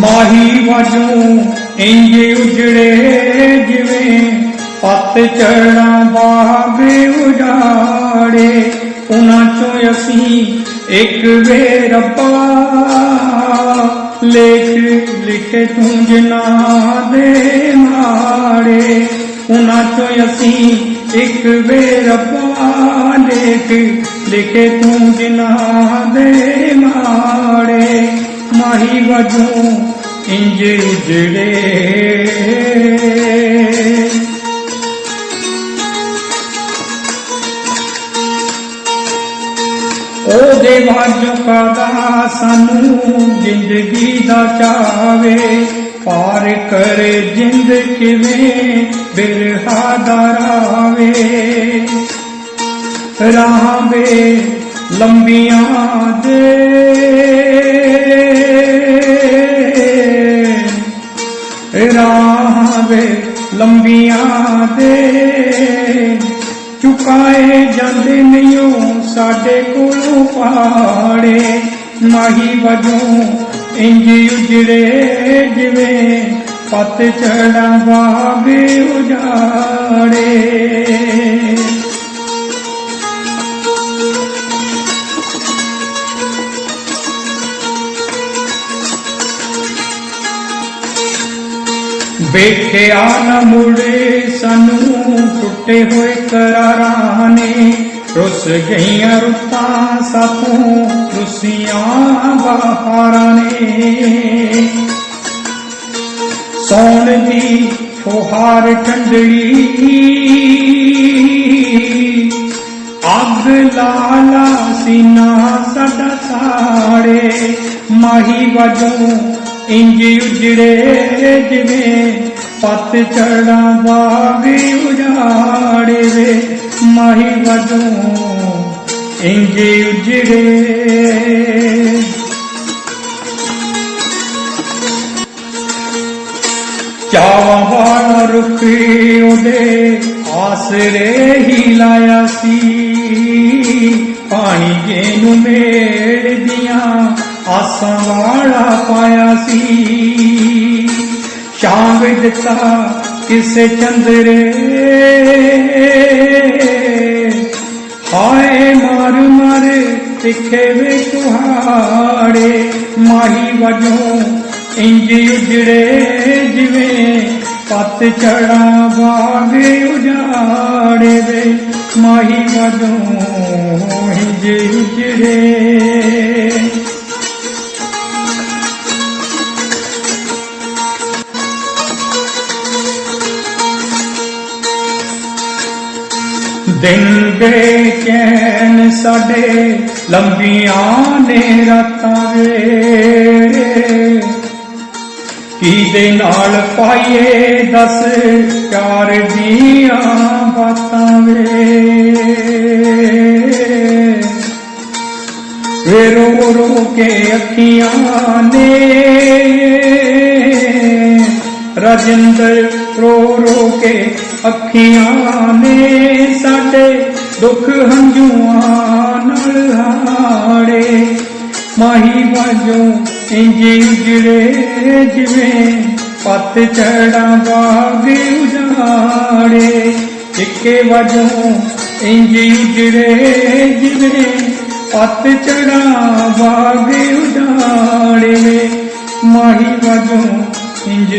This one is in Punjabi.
ਮਾਹੀ ਵਜੋਂ ਇੰਜ ਉਜੜੇ ਜਿਵੇਂ ਪੱਤ ਚੜਾਂ ਬਾਗ ਉਜਾੜੇ। ਉਹਨਾਂ ਚੋਂ ਅਸੀਂ ਇੱਕ ਵੇ ਰੱਬਾ। ਲੇਖ ਲਿਖੇ ਤੂੰ ਜਿਨਾ ਦੇ ਮਾੜੇ। ਉਹਨਾਂ ਚੋਂ ਅਸੀਂ ਇੱਕ ਵੇ ਰੱਬਾ। ਲੇਖ ਲਿਖੇ ਤੂੰ ਜਿਨਾ ਦੇ ਮਾੜੇ। ਮਾਹੀ ਵਜੋਂ ਇੰਜ ਉਜੜੇ ਉਹਦੇ ਵਾਜੋ ਕਾਦਾ ਸਾਨੂੰ ਜ਼ਿੰਦਗੀ ਦਾ ਚਾਵੇ। ਪਾਰ ਕਰੇ ਜਿੰਦ ਕਿਵੇਂ ਬਿਰਹਾ ਦਾ ਰਾਵੇ। ਰਾਵੇ ਲੰਬੀਆਂ ਦੇ ਰਾਵੇ ਲੰਬੀਆਂ ਦੇ ਚੁਕਾਏ ਜਾਂਦੇ ਨਹੀਂਓ ਸਾਡੇ ਕੋਲੋਂ ਪਾੜੇ ਮਾਹੀ ਵਜੋਂ ਇੰਜ ਉਜੜੇ ਜਿਵੇਂ ਪੱਤ ਚੜਾ ਬਾਬੇ ਉਜਾੜੇ। ਵੇਖਿਆ ਨਾ ਮੁੜੇ, ਸਾਨੂੰ ਟੁੱਟੇ ਹੋਏ ਕਰਾਰਾਂ ਨੇ। ਰੁੱਸ ਗਈਆਂ ਰੁੱਤਾਂ ਸਾਥੋਂ, ਰੁੱਸੀਆਂ ਬਹਾਰਾਂ ਨੇ। ਸੌਣ ਦੀ ਫੁਹਾਰ ਠੰਡੜੀ, ਅੱਗ ਲਾਲਾ ਸੀਨਾ ਸਾਡਾ ਸਾੜੇ। ਮਾਹੀ ਵਜੋਂ ਇੰਜ ਉਜੜੇ ਜਿਵੇਂ ਪੱਤ ਚੜਾ ਬਾਗ ਉਜਾੜੇ ਵੇ, ਮਾਹੀ ਵਜੋਂ ਇੰਜ ਉਜੜੇ। ਚਾਵਾਂ ਵਾਲਾ ਰੁਖੀ ਉਹਦੇ ਆਸਰੇ ਹੀ ਲਾਇਆ ਸੀ। ਪਾਇਆ ਸੀ। ਸ਼ਾਮ ਦਿੱਤਾ ਕਿਸੇ ਚੰਦਰੇ। ਹਾਏ ਮਾਰ ਮਾਰ ਤਿੱਖੇ ਵੇ ਤੁਹਾੜੇ ਮਾਹੀ ਵਜੋਂ ਇੰਜ ਉਜੜੇ ਜਿਵੇਂ ਪੱਤ ਚੜਾ ਬਾਗ ਉਜਾੜੇ ਵੇ, ਮਾਹੀ ਵਜੋਂ ਇੰਜ ਉਜੜੇ। ਦਿਨ ਬੇਚੈਨ ਸਾਡੇ, ਲੰਬੀਆਂ ਨੇ ਰਾਤਾਂ ਵੇ ਕਿਹਦੇ ਨਾਲ ਪਾਈਏ ਦਸ, ਪਿਆਰ ਦੀਆਂ ਬਾਤਾਂ ਵੇ ਵੇ ਰੋ ਰੋ ਕੇ ਅੱਖੀਆਂ ਨੇ। ਰਜਿੰਦਰ ਰੋ ਰੋ ਕੇ ਅੱਖੀਆਂ ਨੇ। ਦੁੱਖ ਹੰਝੂਆਂ ਨਾਲ ਹਾੜੇ, ਮਾਹੀ ਵਾਜੋਂ ਇੰਜ ਉਜੜੇ ਜਿਵੇਂ ਪੱਤ ਚੜਾ ਬਾਗ ਉਜਾੜੇ। ਇੱਕੇ ਵਜੋਂ ਇੰਜ ਉਜੜੇ ਜਿਵੇਂ ਪੱਤ ਚੜਾ ਬਾਗ ਉਜਾੜੇ। ਮਾਹੀ ਵਜੋਂ ਇੰਜ